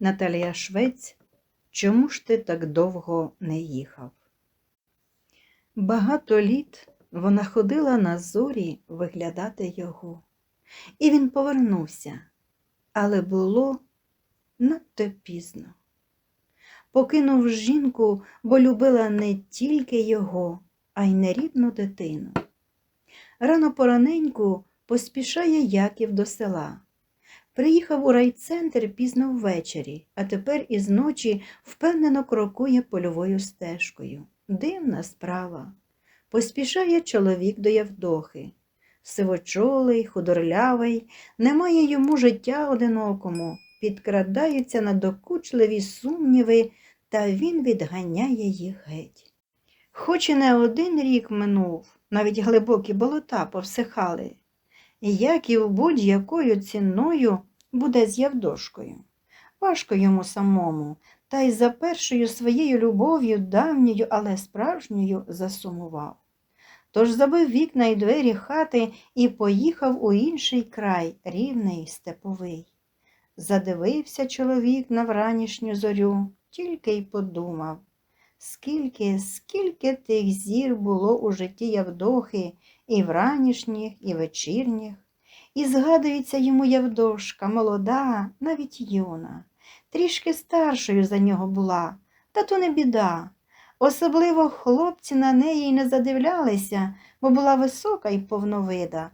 Наталія Швець, чому ж ти так довго не їхав? Багато літ вона ходила на зорі виглядати його, і він повернувся, але було надто пізно. Покинув жінку, бо любила не тільки його, а й нерідну дитину. Рано пораненьку поспішає Яків до села. Приїхав у райцентр пізно ввечері, а тепер із ночі впевнено крокує польовою стежкою. Дивна справа. Поспішає чоловік до Явдохи. Сивочолий, худорлявий, немає йому життя одинокому, підкрадаються надокучливі сумніви, та він відганяє їх геть. Хоч і не один рік минув, навіть глибокі болота повсихали, Яків будь-якою ціною буде з Явдошкою. Важко йому самому, та й за першою своєю любов'ю давньою, але справжньою засумував. Тож забив вікна й двері хати і поїхав у інший край, рівний степовий. Задивився чоловік на вранішню зорю, тільки й подумав, скільки, скільки тих зір було у житті Явдохи, і вранішніх, і вечірніх. І згадується йому Явдошка, молода, навіть юна, трішки старшою за нього була, та то не біда. Особливо хлопці на неї й не задивлялися, бо була висока й повновида.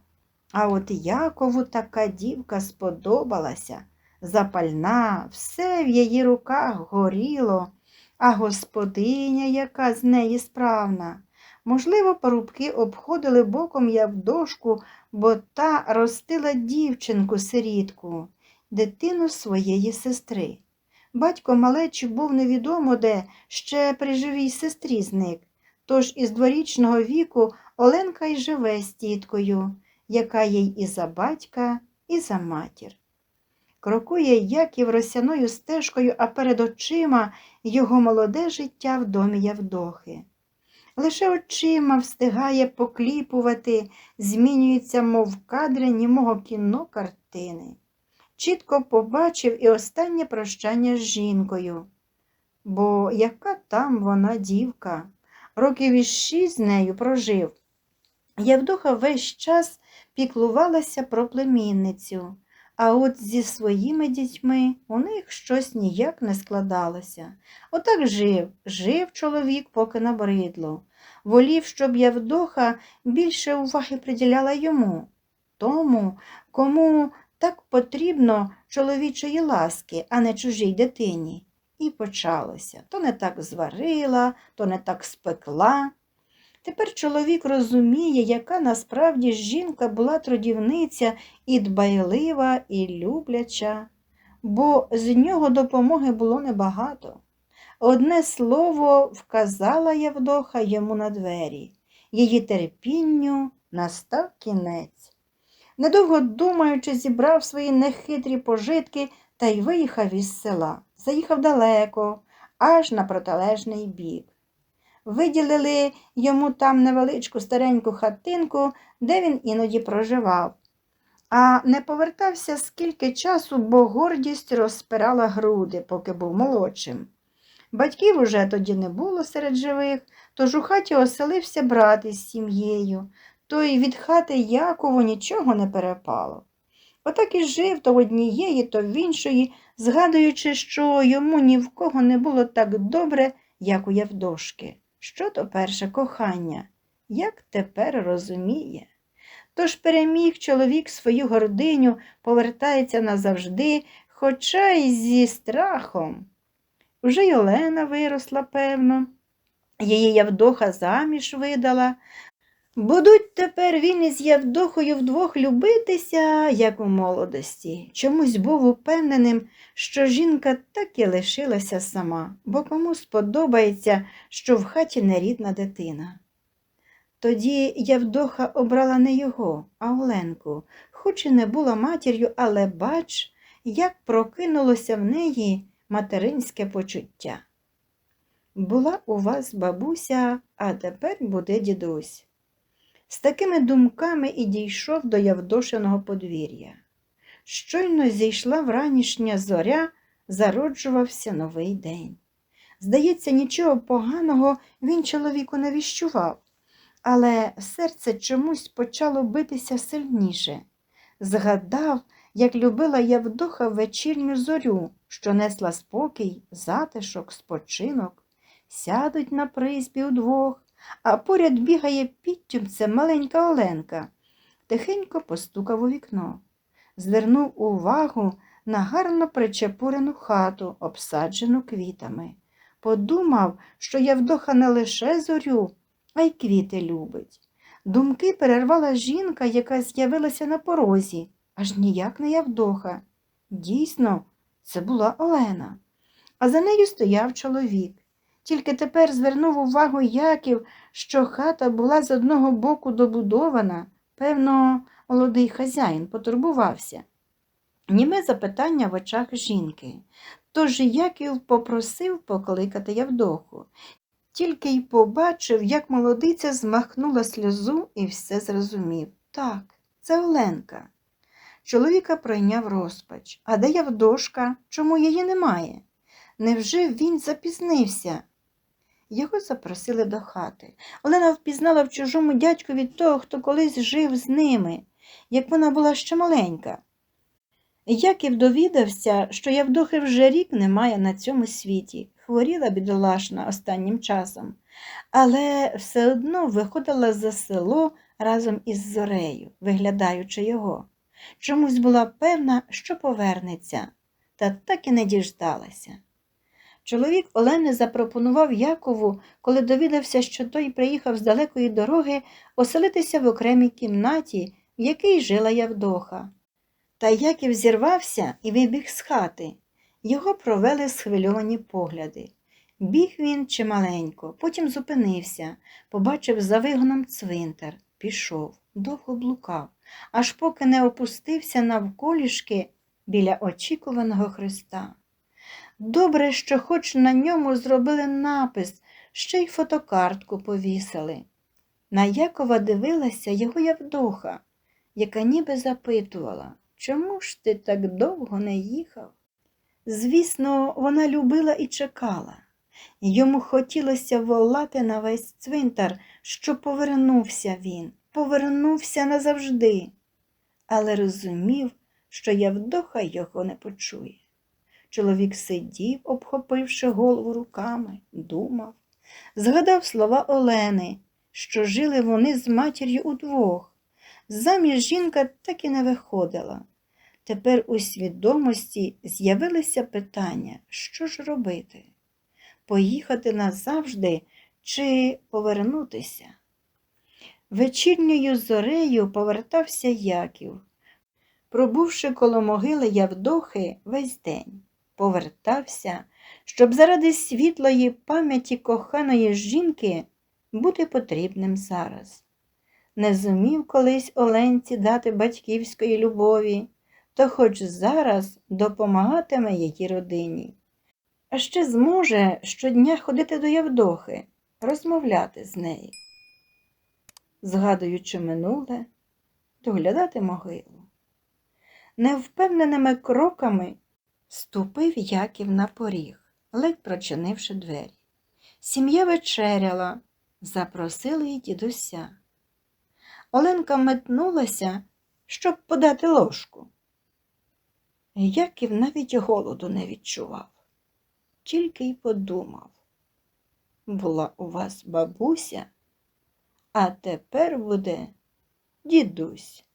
А от Якову така дівка сподобалася, запальна, все в її руках горіло, а господиня, яка з неї справна. Можливо, парубки обходили боком Явдошку, бо та ростила дівчинку сирітку, дитину своєї сестри. Батько малечі був невідомо де, ще при живій сестрі зник. Тож із дворічного віку Оленка й живе з тіткою, яка їй і за батька, і за матір. Крокує Яків росяною стежкою, а перед очима його молоде життя в домі Явдохи. Лише очима встигає покліпувати, змінюється, мов кадри німого кіно картини. Чітко побачив і останнє прощання з жінкою. Бо яка там вона дівка, років із шість з нею прожив. Явдоха весь час піклувалася про племінницю, а от зі своїми дітьми у них щось ніяк не складалося. Отак жив, жив чоловік, поки набридло. Волів, щоб Явдоха більше уваги приділяла йому, тому, кому так потрібно чоловічої ласки, а не чужій дитині. І почалося. То не так зварила, то не так спекла. Тепер чоловік розуміє, яка насправді жінка була трудівниця і дбайлива, і любляча, бо з нього допомоги було небагато. Одне слово вказала Явдоха йому на двері. Її терпінню настав кінець. Недовго думаючи, зібрав свої нехитрі пожитки та й виїхав із села. Заїхав далеко, аж на протилежний бік. Виділили йому там невеличку стареньку хатинку, де він іноді проживав. А не повертався скільки часу, бо гордість розпирала груди, поки був молодшим. Батьків уже тоді не було серед живих, тож у хаті оселився брат із сім'єю, то й від хати Якову нічого не перепало. Отак і жив то в однієї, то в іншої, згадуючи, що йому ні в кого не було так добре, як у Явдошки. Що то перше кохання, як тепер розуміє. Тож переміг чоловік свою гординю, повертається назавжди, хоча й зі страхом. Вже й Олена виросла, певно, її Явдоха заміж видала. Будуть тепер він із Явдохою вдвох любитися, як у молодості. Чомусь був упевненим, що жінка так і лишилася сама, бо кому сподобається, що в хаті нерідна дитина. Тоді Явдоха обрала не його, а Оленку, хоч і не була матір'ю, але бач, як прокинулося в неї материнське почуття. Була у вас бабуся, а тепер буде дідусь. З такими думками і дійшов до Явдошиного подвір'я. Щойно зійшла вранішня зоря, зароджувався новий день. Здається, нічого поганого він чоловіку не віщував, але серце чомусь почало битися сильніше. Згадав, як любила Явдоха вечірню зорю, що несла спокій, затишок, спочинок. Сядуть на призбі удвох, а поряд бігає підтюмцем маленька Оленка. Тихенько постукав у вікно. Звернув увагу на гарно причепурену хату, обсаджену квітами. Подумав, що Явдоха не лише зорю, а й квіти любить. Думки перервала жінка, яка з'явилася на порозі, аж ніяк не Явдоха. Дійсно, це була Олена. А за нею стояв чоловік. Тільки тепер звернув увагу Яків, що хата була з одного боку добудована. Певно, молодий хазяїн потурбувався. Німе запитання в очах жінки. Тож Яків попросив покликати Явдоху. Тільки й побачив, як молодиця змахнула сльозу і все зрозумів. Так, це Оленка. Чоловіка пройняв розпач. А де Явдошка? Чому її немає? Невже він запізнився? Його запросили до хати. Олена впізнала в чужому дядькові того, хто колись жив з ними, як вона була ще маленька. Яків довідався, що Явдохи вже рік немає на цьому світі, хворіла бідолашна останнім часом, але все одно виходила за село разом із Зорею, виглядаючи його. Чомусь була певна, що повернеться, та так і не діждалася. Чоловік Олени запропонував Якову, коли довідався, що той приїхав з далекої дороги, оселитися в окремій кімнаті, в якій жила Явдоха. Та Яків зірвався і вибіг з хати. Його провели схвильовані погляди. Біг він чималенько, потім зупинився, побачив за вигоном цвинтар, пішов, довго блукав, аж поки не опустився навколішки біля очікуваного Христа. Добре, що хоч на ньому зробили напис, ще й фотокартку повісили. На Якова дивилася його Явдоха, яка ніби запитувала, чому ж ти так довго не їхав? Звісно, вона любила і чекала. Йому хотілося волати на весь цвинтар, що повернувся він, повернувся назавжди, але розумів, що Явдоха його не почує. Чоловік сидів, обхопивши голову руками, думав, згадав слова Олени, що жили вони з матір'ю удвох. Заміж жінка так і не виходила. Тепер у свідомості з'явилися питання, що ж робити? Поїхати назавжди чи повернутися? Вечірньою зорею повертався Яків, пробувши коло могили Явдохи весь день повертався, щоб заради світлої пам'яті коханої жінки бути потрібним зараз. Не зумів колись Оленці дати батьківської любові, то хоч зараз допомагатиме її родині. А ще зможе щодня ходити до Явдохи, розмовляти з нею. Згадуючи минуле, доглядати могилу. Невпевненими кроками Ступив Яків на поріг, ледь прочинивши двері. Сім'я вечеряла, запросили й дідуся. Оленка метнулася, щоб подати ложку. Яків навіть голоду не відчував, тільки й подумав. Була у вас бабуся, а тепер буде дідусь.